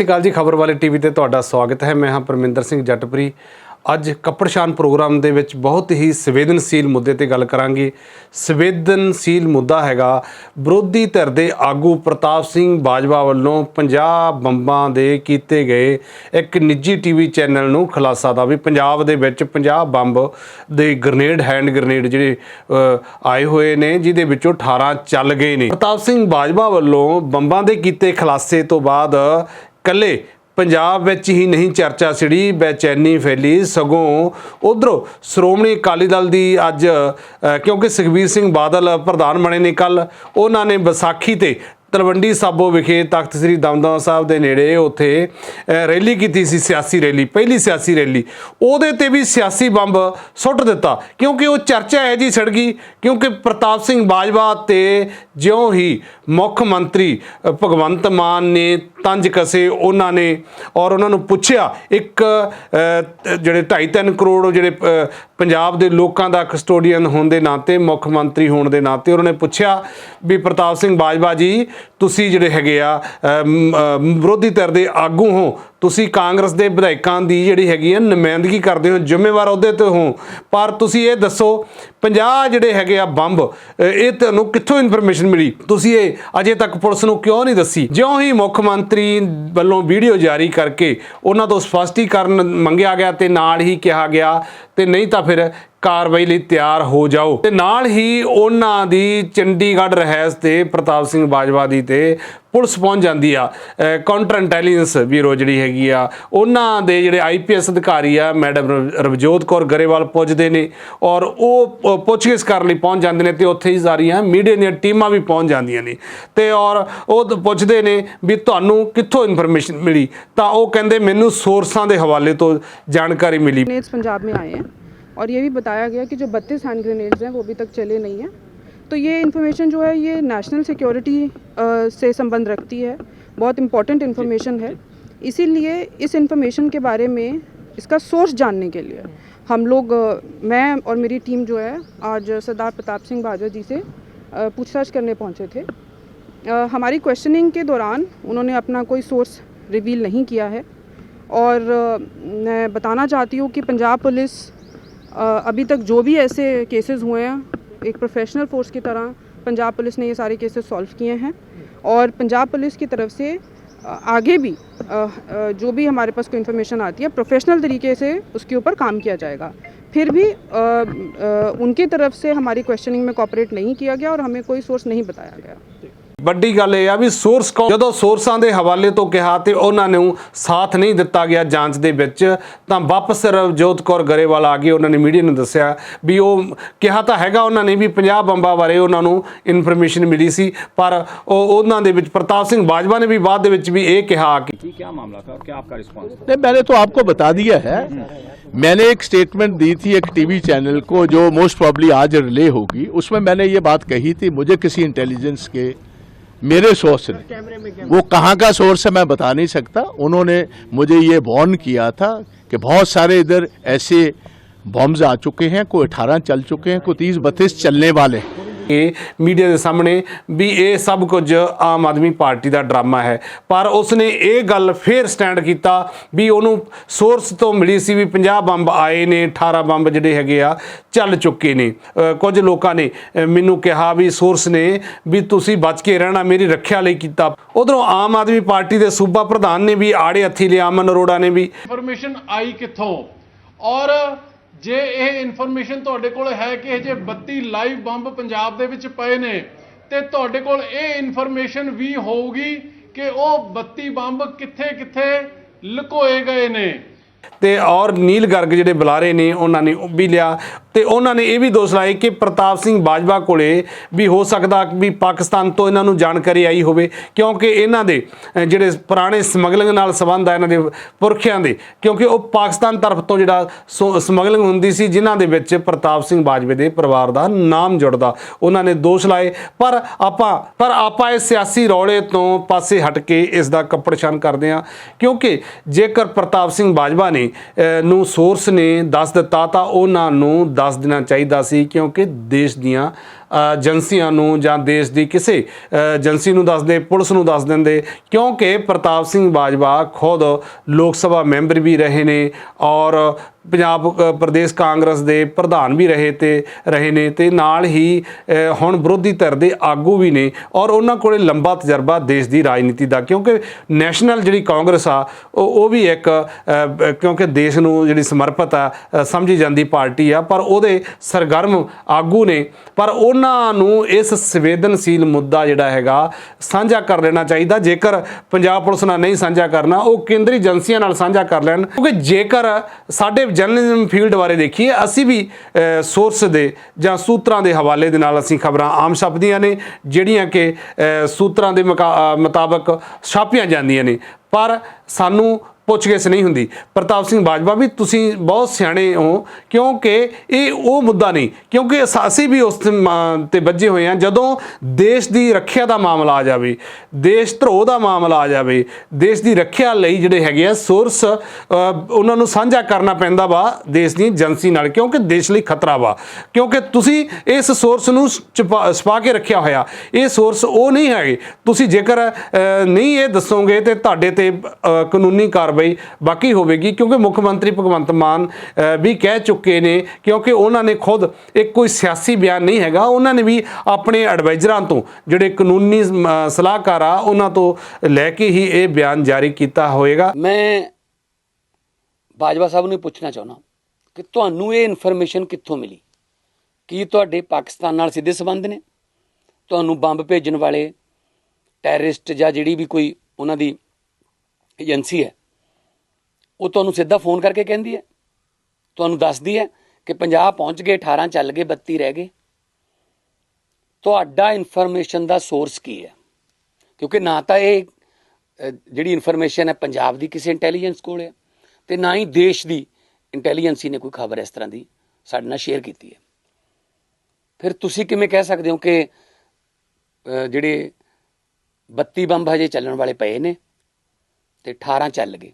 ਸ਼੍ਰੀ ਅਕਾਲ ਜੀ, ਖਬਰ ਵਾਲੇ ਟੀਵੀ ਤੇ ਤੁਹਾਡਾ ਸਵਾਗਤ ਹੈ। ਮੈਂ ਹਾਂ ਪਰਮਿੰਦਰ ਸਿੰਘ ਜੱਟਪਰੀ। ਅੱਜ ਕੱਪੜਸ਼ਾਨ ਪ੍ਰੋਗਰਾਮ ਦੇ ਵਿੱਚ ਬਹੁਤ ਹੀ ਸੰਵੇਦਨਸ਼ੀਲ ਮੁੱਦੇ ਤੇ ਗੱਲ ਕਰਾਂਗੇ। ਸੰਵੇਦਨਸ਼ੀਲ ਮੁੱਦਾ ਹੈਗਾ, ਵਿਰੋਧੀ ਧਿਰ ਦੇ ਆਗੂ ਪ੍ਰਤਾਪ ਸਿੰਘ ਬਾਜਵਾ ਵੱਲੋਂ 50 ਬੰਬਾਂ ਦੇ ਕੀਤੇ ਗਏ ਇੱਕ ਨਿੱਜੀ ਟੀਵੀ ਚੈਨਲ ਨੂੰ ਖੁਲਾਸਾ ਦਾ ਵੀ ਪੰਜਾਬ ਦੇ ਵਿੱਚ 50 ਬੰਬ ਦੇ ਗ੍ਰਨੇਡ, ਹੈਂਡ ਗ੍ਰਨੇਡ ਜਿਹੜੇ ਆਏ ਹੋਏ ਨੇ, ਜਿਹਦੇ ਵਿੱਚੋਂ 18 ਚੱਲ ਗਏ ਨੇ। ਪ੍ਰਤਾਪ ਸਿੰਘ ਬਾਜਵਾ ਵੱਲੋਂ ਬੰਬਾਂ ਦੇ ਕੀਤੇ ਖੁਲਾਸੇ ਤੋਂ ਬਾਅਦ ਕੱਲੇ ਪੰਜਾਬ ਵਿੱਚ ਹੀ ਨਹੀਂ ਚਰਚਾ ਛਿੜੀ ਬੇਚੈਨੀ ਫੈਲੀ। ਸਗੋਂ ਉਧਰੋਂ ਸ਼੍ਰੋਮਣੀ ਅਕਾਲੀ ਦਲ ਦੀ ਅੱਜ ਕਿਉਂਕਿ ਸੁਖਬੀਰ ਸਿੰਘ ਬਾਦਲ ਪ੍ਰਧਾਨ ਬਣੇ ਨੇ ਕੱਲ ਉਹਨਾਂ ਨੇ ਵਿਸਾਖੀ ਤੇ ਤਲਵੰਡੀ ਸਾਬੋ ਵਿਖੇ ਤਖਤ ਸ੍ਰੀ ਦਮਦਮਾ ਸਾਹਿਬ ਦੇ ਨੇੜੇ ਉੱਥੇ ਰੈਲੀ ਕੀਤੀ ਸੀ ਸਿਆਸੀ ਰੈਲੀ ਪਹਿਲੀ ਸਿਆਸੀ ਰੈਲੀ। ਉਹਦੇ ਤੇ ਵੀ ਸਿਆਸੀ ਬੰਬ ਸੁੱਟ ਦਿੱਤਾ। ਕਿਉਂਕਿ ਉਹ ਚਰਚਾ ਹੈ ਜੀ ਛੜ ਗਈ ਕਿਉਂਕਿ ਪ੍ਰਤਾਪ ਸਿੰਘ ਬਾਜਵਾ ਤੇ ਜਿਉਂ ਹੀ ਮੁੱਖ ਮੰਤਰੀ ਭਗਵੰਤ ਮਾਨ ਨੇ ਤੰਜ ਕਸੇ ਉਹਨਾਂ ਨੇ ਔਰ ਉਹਨਾਂ ਨੂੰ ਪੁੱਛਿਆ ਇੱਕ ਅ, ਜਿਹੜੇ 2.5 ਕਰੋੜ ਜਿਹੜੇ ਪੰਜਾਬ ਦੇ ਲੋਕਾਂ ਦਾ ਕਸਟੋਡੀਅਨ ਹੋਣ ਦੇ ਨਾਤੇ ਮੁੱਖ ਮੰਤਰੀ ਹੋਣ ਦੇ ਨਾਤੇ ਉਹਨਾਂ ਨੇ ਪੁੱਛਿਆ ਵੀ ਪ੍ਰਤਾਪ ਸਿੰਘ ਬਾਜਵਾ ਜੀ ਤੁਸੀਂ ਜਿਹੜੇ ਹੈਗੇ ਆ ਵਿਰੋਧੀ ਧਿਰ ਦੇ ਆਗੂ ਹੋ ਤੁਸੀਂ ਕਾਂਗਰਸ ਦੇ ਵਿਧਾਇਕਾਂ ਦੀ ਜਿਹੜੀ ਹੈਗੀ ਆ ਨੁਮਾਇੰਦਗੀ ਕਰਦੇ ਹੋ, ਜ਼ਿੰਮੇਵਾਰ ਅਹੁਦੇ ਤੇ ਹੋ। ਪਰ ਤੁਸੀਂ ਇਹ ਦੱਸੋ 50 ਜਿਹੜੇ ਹੈਗੇ ਆ ਬੰਬ ਇਹ ਤੁਹਾਨੂੰ ਕਿੱਥੋਂ ਇਨਫੋਰਮੇਸ਼ਨ ਮਿਲੀ? ਤੁਸੀਂ ਇਹ ਅਜੇ ਤੱਕ ਪੁਲਿਸ ਨੂੰ ਕਿਉਂ ਨਹੀਂ ਦੱਸੀ? ਜਿਉਂ ਹੀ ਮੁੱਖ ਮੰਤਰੀ ਵੱਲੋਂ ਵੀਡੀਓ ਜਾਰੀ ਕਰਕੇ ਉਹਨਾਂ ਤੋਂ ਸਪਸ਼ਟੀਕਰਨ ਮੰਗਿਆ ਗਿਆ ਤੇ ਨਾਲ ਹੀ ਕਿਹਾ ਗਿਆ, ਤੇ ਨਹੀਂ ਤਾਂ ਫਿਰ ਕਾਰਵਾਈ ਲਈ ਤਿਆਰ ਹੋ ਜਾਓ। ਤੇ ਨਾਲ ਹੀ ਉਹਨਾਂ ਦੀ ਚੰਡੀਗੜ੍ਹ ਰਹਿਸ ਤੇ ਪ੍ਰਤਾਪ ਸਿੰਘ ਬਾਜਵਾ ਦੀ ਤੇ ਪੁਲਿਸ ਪਹੁੰਚ ਜਾਂਦੀ ਆ ਕਾਊਂਟਰ ਇੰਟੈਲੀਜੈਂਸ ਬਿਊਰੋ ਜਿਹੜੀ ਹੈਗੀ ਆ ਉਹਨਾਂ ਦੇ ਜਿਹੜੇ ਆਈਪੀਐਸ ਅਧਿਕਾਰੀ ਆ ਮੈਡਮ ਰਵ- ਰਵਜੋਤ ਕੌਰ ਗਰੇਵਾਲ ਪੁੱਜਦੇ ਨੇ ਔਰ ਉਹ ਪ- ਪੁੱਛਗਿੱਛ ਕਰਨ ਲਈ ਪਹੁੰਚ ਜਾਂਦੇ ਨੇ ਤੇ ਉੱਥੇ ਹੀ ਸਾਰੀਆਂ ਮੀਡੀਆ ਦੀਆਂ ਟੀਮਾਂ ਵੀ ਪਹੁੰਚ ਜਾਂਦੀਆਂ ਨੇ ਤੇ ਔਰ ਉਹ ਤ- ਪੁੱਛਦੇ ਨੇ ਵੀ ਤੁਹਾਨੂੰ ਕਿੱਥੋਂ ਇਨਫੋਰਮੇਸ਼ਨ ਮਿਲੀ ਤਾਂ ਉਹ ਕਹਿੰਦੇ ਮੈਨੂੰ ਸੋਰਸਾਂ ਦੇ ਹਵਾਲੇ ਤੋਂ ਜਾਣਕਾਰੀ ਮਿਲੀ ग्रेनेड्स पंजाब में आए हैं और ये भी बताया गया कि जो बत्तीस हैंड ग्रेनेड्स हैं वो अभी तक चले नहीं हैं तो ये इन्फॉर्मेशन जो है, ये नेशनल सिक्योरिटी से संबंध रखती है। बहुत इंपॉर्टेंट इन्फॉर्मेशन है। इसीलिए इस इन्फॉर्मेशन के बारे में इसका सोर्स जानने के लिए हम लोग मैं और मेरी टीम जो है, आज सरदार प्रताप सिंह बाजवा जी से पूछताछ करने पहुँचे थे। हमारी क्वेश्चनिंग के दौरान उन्होंने अपना कोई सोर्स रिवील नहीं किया है। और मैं बताना चाहती हूँ कि पंजाब पुलिस अभी तक जो भी ऐसे केसेस हुए हैं एक प्रोफेशनल फोर्स की तरह पंजाब पुलिस ने ये सारे केसेस सॉल्व किए हैं और पंजाब पुलिस की तरफ़ से आगे भी जो भी हमारे पास कोई इन्फॉर्मेशन आती है प्रोफेशनल तरीके से उसके ऊपर काम किया जाएगा। फिर भी उनकी तरफ़ से हमारी क्वेश्चनिंग में कॉपरेट नहीं किया गया और हमें कोई सोर्स नहीं बताया गया। ਵੱਡੀ ਗੱਲ ਇਹ ਆ ਵੀ ਸੋਰਸ ਕੌਣ ਜਦੋਂ ਸੋਰਸਾਂ ਦੇ ਹਵਾਲੇ ਤੋਂ ਕਿਹਾ ਤੇ ਉਹਨਾਂ ਨੂੰ ਸਾਥ ਨਹੀਂ ਦਿੱਤਾ ਗਿਆ ਜਾਂਚ ਦੇ ਵਿੱਚ ਤਾਂ ਵਾਪਸ ਰਵਜੋਤ ਕੌਰ ਗਰੇਵਾਲ ਆ ਗਏ ਉਹਨਾਂ ਨੇ ਮੀਡੀਆ ਨੂੰ ਦੱਸਿਆ ਵੀ ਉਹ ਕਿਹਾ ਤਾਂ ਹੈਗਾ ਉਹਨਾਂ ਨੇ ਵੀ 50 ਬੰਬਾਂ ਬਾਰੇ ਉਹਨਾਂ ਨੂੰ ਇਨਫੋਰਮੇਸ਼ਨ ਮਿਲੀ ਸੀ ਪਰ ਉਹ ਉਹਨਾਂ ਦੇ ਵਿੱਚ ਪ੍ਰਤਾਪ ਸਿੰਘ ਬਾਜਵਾ ਨੇ ਵੀ ਬਾਅਦ ਦੇ ਵਿੱਚ ਵੀ ਇਹ ਕਿਹਾ ਕਿ कि क्या मामला था और क्या आपका रिस्पांस था नहीं मैंने तो आपको बता दिया है मैंने एक स्टेटमेंट दी थी एक टीवी चैनल को जो मोस्ट प्रॉब्ली आज रिले होगी उसमें मैंने ये बात कही थी मुझे किसी इंटेलिजेंस के मेरे सोर्स ने। वो कहाँ का सोर्स है मैं बता नहीं सकता। उन्होंने मुझे ये वॉर्न किया था कि बहुत सारे इधर ऐसे बॉम्ब आ चुके हैं कोई अठारह चल चुके हैं कोई तीस बत्तीस चलने वाले हैं। ਇਹ ਮੀਡੀਆ ਦੇ ਸਾਹਮਣੇ ਵੀ ਇਹ ਸਭ ਕੁਝ ਆਮ ਆਦਮੀ ਪਾਰਟੀ ਦਾ ਡਰਾਮਾ ਹੈ। ਪਰ ਉਸਨੇ ਇਹ ਗੱਲ ਫੇਰ ਸਟੈਂਡ ਕੀਤਾ ਵੀ ਉਹਨੂੰ ਸੋਰਸ ਤੋਂ ਮਿਲੀ ਸੀ ਵੀ 50 ਬੰਬ ਆਏ ਨੇ 18 ਬੰਬ ਜਿਹੜੇ ਹੈਗੇ ਆ, ਚੱਲ ਚੁੱਕੇ ਨੇ। ਕੁਝ ਲੋਕਾਂ ਨੇ ਮੈਨੂੰ ਕਿਹਾ ਵੀ ਸੋਰਸ ਨੇ ਵੀ ਤੁਸੀਂ ਬਚ ਕੇ ਰਹਿਣਾ, ਮੇਰੀ ਰੱਖਿਆ ਲਈ ਕੀਤਾ। ਉਧਰੋਂ ਆਮ ਆਦਮੀ ਪਾਰਟੀ ਦੇ ਸੂਬਾ ਪ੍ਰਧਾਨ ਨੇ ਵੀ ਆੜੇ ਹੱਥੀ ਲਿਆ ਅਮਨ ਅਰੋੜਾ ਨੇ ਵੀ। ਇਨਫੋਰਮੇਸ਼ਨ ਆਈ ਕਿੱਥੋਂ? ਔਰ ਜੇ ਇਹ ਇਨਫੋਰਮੇਸ਼ਨ ਤੁਹਾਡੇ ਕੋਲ ਹੈ ਕਿ ਇਹ ਜੇ 32 ਲਾਈਵ ਬੰਬ ਪੰਜਾਬ ਦੇ ਵਿੱਚ ਪਏ ਨੇ, ਤੇ ਤੁਹਾਡੇ ਕੋਲ ਇਹ ਇਨਫੋਰਮੇਸ਼ਨ ਵੀ ਹੋਊਗੀ ਕਿ ਉਹ 32 ਬੰਬ ਕਿੱਥੇ ਕਿੱਥੇ ਲੁਕੋਏ ਗਏ ਨੇ। ਤੇ ਔਰ ਨੀਲ ਗਰਗ ਜਿਹੜੇ ਬੁਲਾਰੇ ਨੇ, ਉਹਨਾਂ ਨੇ ਉਹ ਵੀ ਲਿਆ। ਤੇ ਉਹਨਾਂ ਨੇ ਇਹ ਵੀ ਦੋਸ਼ ਲਾਏ ਕਿ ਪ੍ਰਤਾਪ ਸਿੰਘ ਬਾਜਵਾ ਕੋਲੇ ਵੀ ਹੋ ਸਕਦਾ ਵੀ ਪਾਕਿਸਤਾਨ ਤੋਂ ਇਹਨਾਂ ਨੂੰ ਜਾਣਕਾਰੀ ਆਈ ਹੋਵੇ, ਕਿਉਂਕਿ ਇਹਨਾਂ ਦੇ ਜਿਹੜੇ ਪੁਰਾਣੇ ਸਮਗਲਿੰਗ ਨਾਲ ਸੰਬੰਧ ਆ ਇਹਨਾਂ ਦੇ ਪੁਰਖਿਆਂ ਦੇ, ਕਿਉਂਕਿ ਉਹ ਪਾਕਿਸਤਾਨ ਤਰਫ ਤੋਂ ਜਿਹੜਾ ਸਮਗਲਿੰਗ ਹੁੰਦੀ ਸੀ, ਜਿਨ੍ਹਾਂ ਦੇ ਵਿੱਚ ਪ੍ਰਤਾਪ ਸਿੰਘ ਬਾਜਵੇ ਦੇ ਪਰਿਵਾਰ ਦਾ ਨਾਮ ਜੁੜਦਾ, ਉਹਨਾਂ ਨੇ ਦੋਸ਼ ਲਾਏ। ਪਰ ਆਪਾਂ ਪਰ ਆਪਾਂ ਇਸ ਸਿਆਸੀ ਰੌਲੇ ਤੋਂ ਪਾਸੇ ਹਟ ਕੇ ਇਸ ਦਾ ਕੱਪੜਛਾਨ ਕਰਦੇ ਹਾਂ, ਕਿਉਂਕਿ ਜੇਕਰ ਪ੍ਰਤਾਪ ਸਿੰਘ ਬਾਜਵਾ ਨੇ ਨੂੰ ਸੋਰਸ ਨੇ ਦੱਸ ਦਿੱਤਾ, ਤਾਂ ਉਹਨਾਂ ਨੂੰ ਦੱਸ ਦੇਣਾ ਚਾਹੀਦਾ ਸੀ ਕਿਉਂਕਿ ਦੇਸ਼ ਦੀਆਂ ਏਜੰਸੀਆਂ ਨੂੰ ਜਾਂ ਦੇਸ਼ ਦੀ ਕਿਸੇ ਏਜੰਸੀ ਨੂੰ ਦੱਸਦੇ, ਪੁਲਿਸ ਨੂੰ ਦੱਸ ਦਿੰਦੇ, ਕਿਉਂਕਿ ਪ੍ਰਤਾਪ ਸਿੰਘ ਬਾਜਵਾ ਖੁਦ ਲੋਕ ਸਭਾ ਮੈਂਬਰ ਵੀ ਰਹੇ ਨੇ ਔਰ ਪੰਜਾਬ ਪ੍ਰਦੇਸ਼ ਕਾਂਗਰਸ ਦੇ ਪ੍ਰਧਾਨ ਵੀ ਰਹੇ ਤੇ, ਰਹੇ ਨੇ ਤੇ ਨਾਲ ਹੀ ਹੁਣ ਵਿਰੋਧੀ ਧਿਰ ਦੇ ਆਗੂ ਵੀ ਨੇ ਔਰ ਉਹਨਾਂ ਕੋਲੇ ਲੰਬਾ ਤਜਰਬਾ ਦੇਸ਼ ਦੀ ਰਾਜਨੀਤੀ ਦਾ ਕਿਉਂਕਿ ਨੈਸ਼ਨਲ ਜਿਹੜੀ ਕਾਂਗਰਸ ਆ, ਉਹ ਉਹ ਵੀ ਇੱਕ ਕਿਉਂਕਿ ਦੇਸ਼ ਨੂੰ ਜਿਹੜੀ ਸਮਰਪਿਤ ਆ ਸਮਝੀ ਜਾਂਦੀ ਪਾਰਟੀ ਆ, ਪਰ ਉਹਦੇ ਸਰਗਰਮ ਆਗੂ ਨੇ, ਪਰ ਉਹਨਾਂ ਨੂੰ ਇਸ ਸੰਵੇਦਨਸ਼ੀਲ ਮੁੱਦਾ ਜਿਹੜਾ ਹੈਗਾ ਸਾਂਝਾ ਕਰ ਲੈਣਾ ਚਾਹੀਦਾ। ਜੇਕਰ ਪੰਜਾਬ ਪੁਲਿਸ ਨਾਲ ਨਹੀਂ ਸਾਂਝਾ ਕਰਨਾ, ਉਹ ਕੇਂਦਰੀ ਏਜੰਸੀਆਂ ਨਾਲ ਸਾਂਝਾ ਕਰ ਲੈਣ, ਕਿਉਂਕਿ ਜੇਕਰ ਸਾਡੇ ਜਰਨਲਿਜ਼ਮ ਫੀਲਡ ਬਾਰੇ ਦੇਖੀਏ, ਅਸੀਂ ਵੀ ਸੋਰਸ ਦੇ ਜਾਂ ਸੂਤਰਾਂ ਦੇ ਹਵਾਲੇ ਦੇ ਨਾਲ ਅਸੀਂ ਖਬਰਾਂ ਆਮ ਛਾਪਦੀਆਂ ਨੇ, ਜਿਹੜੀਆਂ ਕਿ ਸੂਤਰਾਂ ਦੇ ਮੁਕਾ- ਮੁਤਾਬਕ ਛਾਪੀਆਂ ਜਾਂਦੀਆਂ ਨੇ। ਪਰ ਸਾਨੂੰ ਪੁੱਛਗਿੱਛ ਨਹੀਂ ਹੁੰਦੀ। ਪ੍ਰਤਾਪ ਸਿੰਘ ਬਾਜਵਾ ਵੀ ਤੁਸੀਂ ਬਹੁਤ ਸਿਆਣੇ ਹੋ, ਕਿਉਂਕਿ ਇਹ ਉਹ ਮੁੱਦਾ ਨਹੀਂ, ਕਿਉਂਕਿ ਅਸ- ਅਸੀਂ ਵੀ ਉਸ ਤੇ ਮਾ- ਤੇ ਵੱਜੇ ਹੋਏ ਹਾਂ, ਜਦੋਂ ਦੇਸ਼ ਦੀ ਰੱਖਿਆ ਦਾ ਮਾਮਲਾ ਆ ਜਾਵੇ, ਦੇਸ਼ ਧਰੋਹ ਦਾ ਮਾਮਲਾ ਆ ਜਾਵੇ, ਦੇਸ਼ ਦੀ ਰੱਖਿਆ ਲਈ ਜਿਹੜੇ ਹੈਗੇ ਆ ਸੋਰਸ ਉਹਨਾਂ ਨੂੰ ਸਾਂਝਾ ਕਰਨਾ ਪੈਂਦਾ ਵਾ ਦੇਸ਼ ਦੀ ਏਜੰਸੀ ਨਾਲ, ਕਿਉਂਕਿ ਦੇਸ਼ ਲਈ ਖਤਰਾ ਵਾ। ਕਿਉਂਕਿ ਤੁਸੀਂ ਇਸ ਸੋਰਸ ਨੂੰ ਛਪਾ, ਛੁਪਾ ਕੇ ਰੱਖਿਆ ਹੋਇਆ, ਇਹ ਸੋਰਸ ਉਹ ਨਹੀਂ ਹੈਗੇ। ਤੁਸੀਂ ਜੇਕਰ ਨਹੀਂ ਇਹ ਦੱਸੋਗੇ ਤੇ ਤੁਹਾਡੇ ਤੇ ਕਾਨੂੰਨੀ ਕਾਰਵਾਈ ਬਾਕੀ ਹੋਵੇਗੀ, ਕਿਉਂਕਿ ਮੁੱਖ ਮੰਤਰੀ ਭਗਵੰਤ ਮਾਨ ਵੀ ਕਹਿ ਚੁੱਕੇ ਨੇ, ਕਿਉਂਕਿ ਉਹਨਾਂ ਨੇ ਖੁਦ ਇੱਕ ਕੋਈ ਸਿਆਸੀ ਬਿਆਨ ਨਹੀਂ ਹੈਗਾ, ਉਹਨਾਂ ਨੇ ਵੀ ਆਪਣੇ ਐਡਵਾਈਜ਼ਰਾਂ ਤੋਂ ਜਿਹੜੇ ਕਾਨੂੰਨੀ ਸਲਾਹਕਾਰ ਆ, ਉਹਨਾਂ ਤੋਂ ਲੈ ਕੇ ਹੀ ਇਹ ਬਿਆਨ ਜਾਰੀ ਕੀਤਾ ਹੋਏਗਾ। ਮੈਂ ਬਾਜਵਾ ਸਾਹਿਬ ਨੂੰ ਪੁੱਛਣਾ ਚਾਹੁੰਦਾ ਕਿ ਤੁਹਾਨੂੰ ਇਹ ਇਨਫੋਰਮੇਸ਼ਨ ਕਿੱਥੋਂ ਮਿਲੀ? ਕੀ ਤੁਹਾਡੇ ਪਾਕਿਸਤਾਨ ਨਾਲ ਸਿੱਧੇ ਸੰਬੰਧ ਨੇ? ਤੁਹਾਨੂੰ ਬੰਬ ਭੇਜਣ ਵਾਲੇ ਟੈਰਰਿਸਟ ਜਾਂ ਜਿਹੜੀ ਵੀ ਕੋਈ ਉਹਨਾਂ ਦੀ ਏਜੰਸੀ ਹੈ ਉਹ ਤੁਹਾਨੂੰ ਸਿੱਧਾ ਫੋਨ ਕਰਕੇ ਕਹਿੰਦੀ ਹੈ। ਤੁਹਾਨੂੰ ਦੱਸਦੀ ਹੈ ਕਿ 50 ਪਹੁੰਚ ਗਏ 18 ਚੱਲ ਗਏ 32 ਰਹਿ ਗਏ। ਤੁਹਾਡਾ ਇਨਫੋਰਮੇਸ਼ਨ ਦਾ ਸੋਰਸ ਕੀ ਹੈ? ਕਿਉਂਕਿ ਨਾ ਤਾਂ ਇਹ ਜਿਹੜੀ ਇਨਫੋਰਮੇਸ਼ਨ ਹੈ ਪੰਜਾਬ ਦੀ ਕਿਸੇ ਇੰਟੈਲੀਜੈਂਸ ਕੋਲ ਹੈ ਤੇ ਨਾ ਹੀ ਦੇਸ਼ ਦੀ ਇੰਟੈਲੀਜੈਂਸੀ ਨੇ ਕੋਈ ਖਬਰ ਇਸ ਤਰ੍ਹਾਂ ਦੀ ਸਾਡੇ ਨਾਲ ਸ਼ੇਅਰ ਕੀਤੀ ਹੈ। ਫਿਰ ਤੁਸੀਂ ਕਿਵੇਂ ਕਹਿ ਸਕਦੇ ਹੋ ਕਿ ਜਿਹੜੇ 32 ਬੰਬ ਹਜੇ ਚੱਲਣ ਵਾਲੇ ਪਏ ਨੇ ਤੇ 18 ਚੱਲ ਗਏ?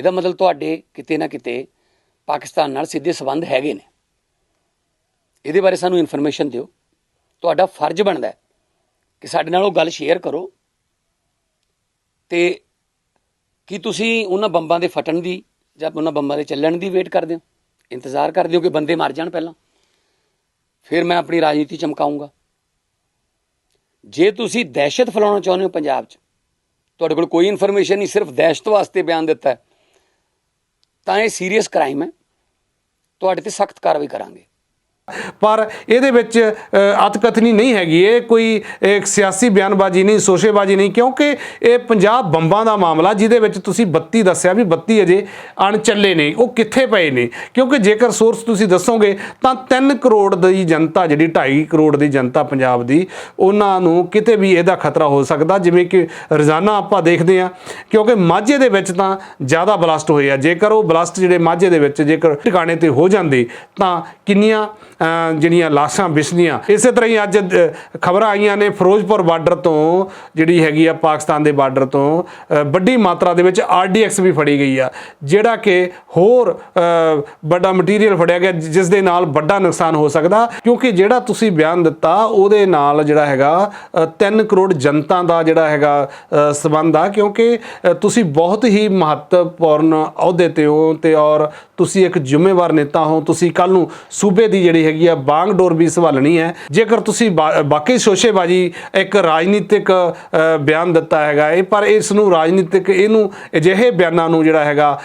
ਇਹਦਾ ਮਤਲਬ ਤੁਹਾਡੇ ਕਿਤੇ ਨਾ ਕਿਤੇ ਪਾਕਿਸਤਾਨ ਨਾਲ ਸਿੱਧੇ ਸਬੰਧ ਹੈਗੇ ਨੇ। ਇਹਦੇ ਬਾਰੇ ਸਾਨੂੰ ਇਨਫੋਰਮੇਸ਼ਨ ਦਿਓ। ਤੁਹਾਡਾ ਫਰਜ਼ ਬਣਦਾ ਕਿ ਸਾਡੇ ਨਾਲ ਉਹ ਗੱਲ ਸ਼ੇਅਰ ਕਰੋ। ਤੇ ਕੀ ਤੁਸੀਂ ਉਹਨਾਂ ਬੰਬਾਂ ਦੇ ਫਟਣ ਦੀ ਜਾਂ ਉਹਨਾਂ ਬੰਬਾਂ ਦੇ ਚੱਲਣ ਦੀ ਵੇਟ ਕਰਦੇ ਹੋ? ਇੰਤਜ਼ਾਰ ਕਰਦੇ ਹੋ ਕਿ ਬੰਦੇ ਮਰ ਜਾਣ ਪਹਿਲਾਂ? ਫਿਰ ਮੈਂ ਆਪਣੀ ਰਾਜਨੀਤੀ ਚਮਕਾਉਂਗਾ। ਜੇ ਤੁਸੀਂ ਦਹਿਸ਼ਤ ਫੈਲਾਉਣਾ ਚਾਹੁੰਦੇ ਹੋ ਪੰਜਾਬ 'ਚ, ਤੁਹਾਡੇ ਕੋਲ ਕੋਈ ਇਨਫੋਰਮੇਸ਼ਨ ਨਹੀਂ, ਸਿਰਫ ਦਹਿਸ਼ਤ ਵਾਸਤੇ ਬਿਆਨ ਦਿੱਤਾ ਹੈ। ਤਾਂ ਇਹ ਸੀਰੀਅਸ ਕ੍ਰਾਈਮ ਹੈ। ਤੁਹਾਡੇ ਤੇ ਸਖਤ ਕਾਰਵਾਈ ਕਰਾਂਗੇ। ਪਰ ਇਹਦੇ ਵਿੱਚ ਅ, ਅਤਕਥਨੀ ਨਹੀਂ ਹੈਗੀ। ਇਹ ਕੋਈ ਇੱਕ ਸਿਆਸੀ ਬਿਆਨਬਾਜ਼ੀ ਨਹੀਂ ਸੋਸ਼ੇਬਾਜ਼ੀ ਨਹੀਂ ਕਿਉਂਕਿ ਇਹ ਪੰਜਾਬ ਬੰਬਾਂ ਦਾ ਮਾਮਲਾ ਜਿਹਦੇ ਵਿੱਚ ਤੁਸੀਂ 32 ਦੱਸਿਆ ਵੀ 32 ਅਜੇ ਅਣਚੱਲੇ ਨੇ ਉਹ ਕਿੱਥੇ ਪਏ ਨੇ? ਕਿਉਂਕਿ ਜੇਕਰ ਸੋਰਸ ਤੁਸੀਂ ਦੱਸੋਗੇ ਤਾਂ 3 ਕਰੋੜ ਦੀ ਜਨਤਾ ਜਿਹੜੀ 2.5 ਕਰੋੜ ਦੀ ਜਨਤਾ ਪੰਜਾਬ ਦੀ ਉਹਨਾਂ ਨੂੰ ਕਿਤੇ ਵੀ ਇਹਦਾ ਖਤਰਾ ਹੋ ਸਕਦਾ ਜਿਵੇਂ ਕਿ ਰੋਜ਼ਾਨਾ ਆਪਾਂ ਦੇਖਦੇ ਹਾਂ। ਕਿਉਂਕਿ ਮਾਝੇ ਦੇ ਵਿੱਚ ਤਾਂ ਜ਼ਿਆਦਾ ਬਲਾਸਟ ਹੋਏ ਆ। ਜੇਕਰ ਉਹ ਬਲਾਸਟ ਜਿਹੜੇ ਮਾਝੇ ਦੇ ਵਿੱਚ ਜੇਕਰ ਟਿਕਾਣੇ ਤੇ ਹੋ ਜਾਂਦੇ ਤਾਂ ਕਿੰਨੀਆਂ ਜਿਹੜੀਆਂ ਲਾਸ਼ਾਂ ਵਿਛਦੀਆਂ ਇਸੇ ਤਰ੍ਹਾਂ ਹੀ ਅੱਜ ਖਬਰਾਂ ਆਈਆਂ ਨੇ ਫਿਰੋਜ਼ਪੁਰ ਬਾਰਡਰ ਤੋਂ ਜਿਹੜੀ ਹੈਗੀ ਆ ਪਾਕਿਸਤਾਨ ਦੇ ਬਾਰਡਰ ਤੋਂ। ਵੱਡੀ ਮਾਤਰਾ ਦੇ ਵਿੱਚ ਆਰਡੀਐਕਸ ਵੀ ਫੜੀ ਗਈ ਆ ਜਿਹੜਾ ਕਿ ਹੋਰ ਵੱਡਾ ਮਟੀਰੀਅਲ ਫੜਿਆ ਗਿਆ ਜਿਸ ਦੇ ਨਾਲ ਵੱਡਾ ਨੁਕਸਾਨ ਹੋ ਸਕਦਾ ਕਿਉਂਕਿ ਜਿਹੜਾ ਤੁਸੀਂ ਬਿਆਨ ਦਿੱਤਾ ਉਹਦੇ ਨਾਲ ਜਿਹੜਾ ਹੈਗਾ 3 ਕਰੋੜ ਜਨਤਾ ਦਾ ਜਿਹੜਾ ਹੈਗਾ ਅ, ਸੰਬੰਧ ਆ ਕਿਉਂਕਿ ਤੁਸੀਂ ਬਹੁਤ ਹੀ ਮਹੱਤਵਪੂਰਨ ਅਹੁਦੇ ਤੇ ਹੋ ਤੇ ਔਰ ਤੁਸੀਂ ਇੱਕ ਜ਼ਿੰਮੇਵਾਰ ਨੇਤਾ ਹੋ। ਤੁਸੀਂ ਕੱਲ ਨੂੰ ਸੂਬੇ ਦੀ ਜਿਹੜੀ ਹੈਗੀ ਆ ਬਾਗਡੋਰ ਵੀ ਸੰਭਾਲਣੀ ਹੈ। ਜੇਕਰ ਤੁਸੀਂ ਬਾਕੀ ਸ਼ੋਸ਼ੇਬਾਜ਼ੀ ਇੱਕ ਰਾਜਨੀਤਿਕ ਬਿਆਨ ਦਿੱਤਾ ਹੈਗਾ ਇਹ ਪਰ ਇਸ ਨੂੰ ਰਾਜਨੀਤਿਕ ਇਹਨੂੰ ਅਜਿਹੇ ਬਿਆਨਾਂ ਨੂੰ ਜਿਹੜਾ ਹੈਗਾ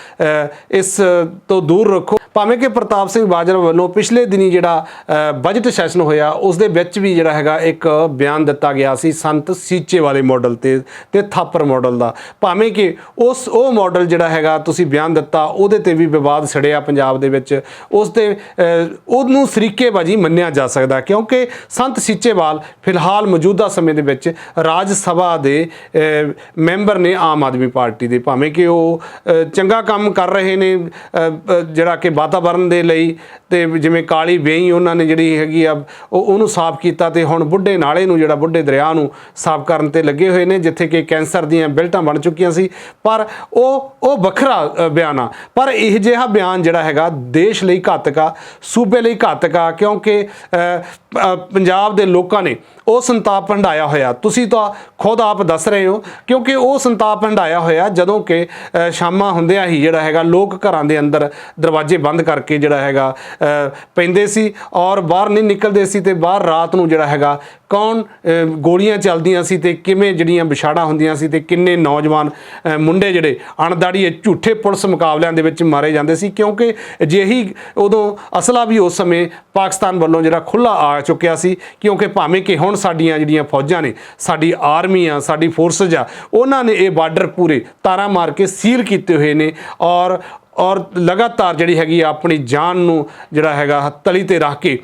ਇਸ ਤੋਂ ਦੂਰ ਰੱਖੋ। ਭਾਵੇਂ ਕਿ ਪ੍ਰਤਾਪ ਸਿੰਘ ਬਾਜਵਾ ਵੱਲੋਂ ਪਿਛਲੇ ਦਿਨੀ ਜਿਹੜਾ ਬਜਟ ਸੈਸ਼ਨ ਹੋਇਆ, ਉਸ ਦੇ ਵਿੱਚ ਵੀ ਜਿਹੜਾ ਹੈਗਾ ਇੱਕ ਬਿਆਨ ਦਿੱਤਾ ਗਿਆ ਸੀ ਸੰਤ ਸੀਚੇ ਵਾਲੇ ਮਾਡਲ ਤੇ ਤੇ ਥਾਪਰ ਮਾਡਲ ਦਾ। ਭਾਵੇਂ ਕਿ ਉਸ, ਉਹ ਮਾਡਲ ਜਿਹੜਾ ਹੈਗਾ ਤੁਸੀਂ ਬਿਆਨ ਦਿੱਤਾ, ਉਹਦੇ ਤੇ ਵੀ ਵਿਵਾਦ ਛੜਿਆ ਪੰਜਾਬ ਦੇ ਵਿੱਚ। ਉਸ ਤੇ ਉਹਨੂੰ ਉਹਨੂੰ ਸਰੀਕੇਬਾਜੀ ਮੰਨਿਆ ਜਾ ਸਕਦਾ ਕਿਉਂਕਿ ਸੰਤ ਸੀਚੇਵਾਲ ਫਿਲਹਾਲ ਮੌਜੂਦਾ ਸਮੇਂ ਦੇ ਵਿੱਚ ਰਾਜ ਸਭਾ ਦੇ ਮੈਂਬਰ ਨੇ ਆਮ ਆਦਮੀ ਪਾਰਟੀ ਦੇ, ਭਾਵੇਂ ਕਿ ਉਹ ਚੰਗਾ ਕੰਮ ਕਰ ਰਹੇ ਨੇ ਜਿਹੜਾ ਕਿ ਵਾਤਾਵਰਣ ਦੇ ਲਈ, ਤੇ ਜਿਵੇਂ ਕਾਲੀ ਵੇਈ ਉਹਨਾਂ ਨੇ ਜਿਹੜੀ ਹੈਗੀ ਆ, ਉਹ, ਉਹਨੂੰ ਸਾਫ਼ ਕੀਤਾ ਤੇ ਹੁਣ ਬੁੱਢੇ ਨਾਲੇ ਨੂੰ, ਜਿਹੜਾ ਬੁੱਢੇ ਦਰਿਆ ਨੂੰ ਸਾਫ਼ ਕਰਨ ਤੇ ਲੱਗੇ ਹੋਏ ਨੇ, ਜਿੱਥੇ ਕਿ ਕੈਂਸਰ ਦੀਆਂ ਬਿਲਟਾਂ ਬਣ ਚੁੱਕੀਆਂ ਸੀ, ਪਰ ਉਹ ਉਹ ਵੱਖਰਾ ਬਿਆਨ ਆ। ਪਰ ਇਹ ਜਿਹਾ ਬਿਆਨ ਜਿਹੜਾ ਹੈਗਾ, ਦੇਸ਼ ਲਈ ਘਾਤਕ ਆ, ਸੂਬੇ ਲਈ ਘਾਤਕ ਆ ਹੈਗਾ ਕਿਉਂਕਿ ਪੰਜਾਬ ਦੇ ਲੋਕਾਂ ਨੇ ਉਹ ਸੰਤਾਪ ਹੰਡਾਇਆ ਹੋਇਆ। ਤੁਸੀਂ ਤਾਂ ਖੁਦ ਆਪ ਦੱਸ ਰਹੇ ਹੋ, ਕਿਉਂਕਿ ਉਹ ਸੰਤਾਪ ਹੰਡਾਇਆ ਹੋਇਆ ਜਦੋਂ ਕਿ ਸ਼ਾਮਾਂ ਹੁੰਦਿਆਂ ਹੀ ਜਿਹੜਾ ਹੈਗਾ, ਲੋਕ ਘਰਾਂ ਦੇ ਅੰਦਰ ਦਰਵਾਜ਼ੇ ਬੰਦ ਕਰਕੇ ਜਿਹੜਾ ਹੈਗਾ ਪੈਂਦੇ ਸੀ ਔਰ ਬਾਹਰ ਨਹੀਂ ਨਿਕਲਦੇ ਸੀ ਤੇ ਬਾਹਰ ਰਾਤ ਨੂੰ ਜਿਹੜਾ ਹੈਗਾ ਕੌਣ ਗੋਲੀਆਂ ਚੱਲਦੀਆਂ ਸੀ ਤੇ ਕਿਵੇਂ ਜਿਹੜੀਆਂ ਵਿਛਾੜਾਂ ਹੁੰਦੀਆਂ ਸੀ ਤੇ ਕਿੰਨੇ ਨੌਜਵਾਨ ਮੁੰਡੇ ਜਿਹੜੇ ਅਣਦਾੜੀਏ ਝੂਠੇ ਪੁਲਿਸ ਮੁਕਾਬਲਿਆਂ ਦੇ ਵਿੱਚ ਮਾਰੇ ਜਾਂਦੇ ਸੀ ਕਿਉਂਕਿ ਅਜਿਹੀ ਉਦੋਂ ਅਸਲਾ ਵੀ ਉਸ ਸਮੇਂ ਪਾਕਿਸਤਾਨ ਵੱਲੋਂ ਜਿਹੜਾ ਖੁੱਲਾ ਆ ਚੁੱਕਿਆ ਸੀ ਕਿਉਂਕਿ ਭਾਵੇਂ ਕਿ ਹੁਣ ਸਾਡੀਆਂ ਜਿਹੜੀਆਂ ਫੌਜਾਂ ਨੇ, ਸਾਡੀ ਆਰਮੀ ਆ, ਸਾਡੀ ਫੋਰਸਸ ਆ, ਉਹਨਾਂ ਨੇ ਇਹ ਬਾਰਡਰ ਪੂਰੇ ਤਾਰਾਂ ਮਾਰ ਕੇ ਸੀਲ ਕੀਤੇ ਹੋਏ ਨੇ ਔਰ ਔਰ ਲਗਾਤਾਰ ਜਿਹੜੀ ਹੈਗੀ ਆ ਆਪਣੀ ਜਾਨ ਨੂੰ ਜਿਹੜਾ ਹੈਗਾ ਤਲੀ ਤੇ ਰੱਖ ਕੇ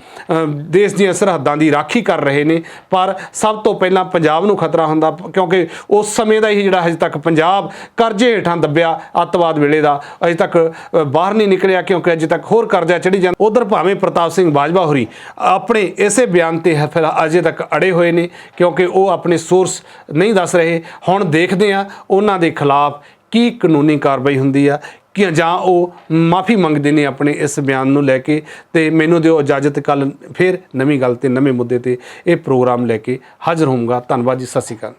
ਦੇਸ਼ ਦੀਆਂ ਸਰਹੱਦਾਂ ਦੀ ਰਾਖੀ ਕਰ ਰਹੇ ਨੇ। ਪਰ ਸਭ ਤੋਂ ਪਹਿਲਾਂ ਪੰਜਾਬ ਨੂੰ ਖਤਰਾ ਹੁੰਦਾ, ਕਿਉਂਕਿ ਉਸ ਸਮੇਂ ਦਾ ਹੀ ਜਿਹੜਾ ਹਜੇ ਤੱਕ ਪੰਜਾਬ ਕਰਜ਼ੇ ਹੇਠਾਂ ਦੱਬਿਆ ਅੱਤਵਾਦ ਵੇਲੇ ਦਾ, ਅਜੇ ਤੱਕ ਬਾਹਰ ਨਹੀਂ ਨਿਕਲਿਆ, ਕਿਉਂਕਿ ਅਜੇ ਤੱਕ ਹੋਰ ਕਰਜ਼ਾ ਚੜੀ ਜਾਂਦਾ। ਉਧਰ ਭਾਵੇਂ ਪ੍ਰਤਾਪ ਸਿੰਘ ਬਾਜਵਾ ਹੋਰੀ ਆਪਣੇ ਇਸੇ ਬਿਆਨ ਤੇ ਹੈ ਅਜੇ ਤੱਕ ਅੜੇ ਹੋਏ ਨੇ, ਕਿਉਂਕਿ ਉਹ ਆਪਣੇ ਸੋਰਸ ਨਹੀਂ ਦੱਸ ਰਹੇ। ਹੁਣ ਦੇਖਦੇ ਆ ਉਹਨਾਂ ਦੇ ਖਿਲਾਫ ਕੀ ਕਾਨੂੰਨੀ ਕਾਰਵਾਈ ਹੁੰਦੀ ਆ? ਕਿ ਜਾਂ ਉਹ ਮਾਫੀ ਮੰਗਦੇ ਨੇ ਆਪਣੇ ਇਸ ਬਿਆਨ ਨੂੰ ਲੈ ਕੇ? ਤੇ ਮੈਨੂੰ ਦਿਓ ਇਜਾਜ਼ਤ ਕੱਲ ਫਿਰ ਨਵੀਂ ਗੱਲ ਤੇ ਨਵੇਂ ਮੁੱਦੇ ਤੇ ਇਹ ਪ੍ਰੋਗਰਾਮ ਲੈ ਕੇ ਹਾਜ਼ਰ ਹੋਊਂਗਾ। ਧੰਨਵਾਦ ਜੀ, ਸਤਿ ਸ਼੍ਰੀ ਅਕਾਲ।